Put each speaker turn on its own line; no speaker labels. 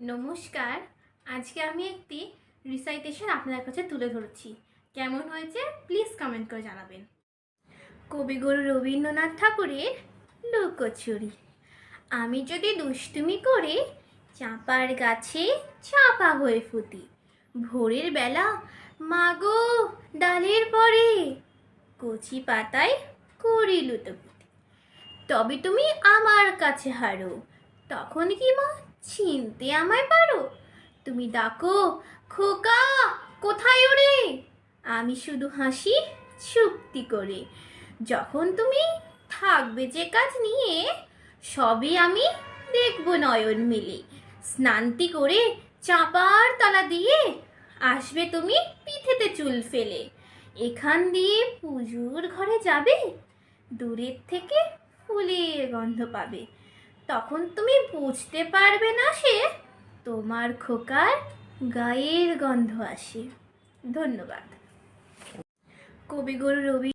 নমস্কার, আজকে আমি একটি রিসাইটেশন আপনার কাছে তুলে ধরছি। কেমন হয়েছে? প্লিজ কমেন্ট করে জানাবেন। কবিগুরু রবীন্দ্রনাথ ঠাকুরের লুকোচুরি। আমি যদি দুষ্টুমি করে, চাঁপার গাছে চাপা হয়ে ফুটি। ভোরের বেলা মাগো ডালের পরে কচি পাতায় করি লুটোপুটি। তবে তুমি আমার কাছে হারো। তখন কি মা চিনতে আমায় পারো তুমি ডাকো, খোকা, কোথায় ওরে আমি শুধু হাসি চুক্তি করে। যখন তুমি থাকবে যে কাজ নিয়ে, সবই আমি দেখব নয়ন মিলে। স্নানটি করে চাপার তলা দিয়ে আসবে তুমি পিঠেতে চুল ফেলে। এখান দিয়ে পুজোর ঘরে যাবে, দূরের থেকে ফুলের গন্ধ পাবে। তখন তুমি বুঝতে পারবে না সে তোমার খোকার গায়ের গন্ধ আসে। ধন্যবাদ। কবিগুরু রবি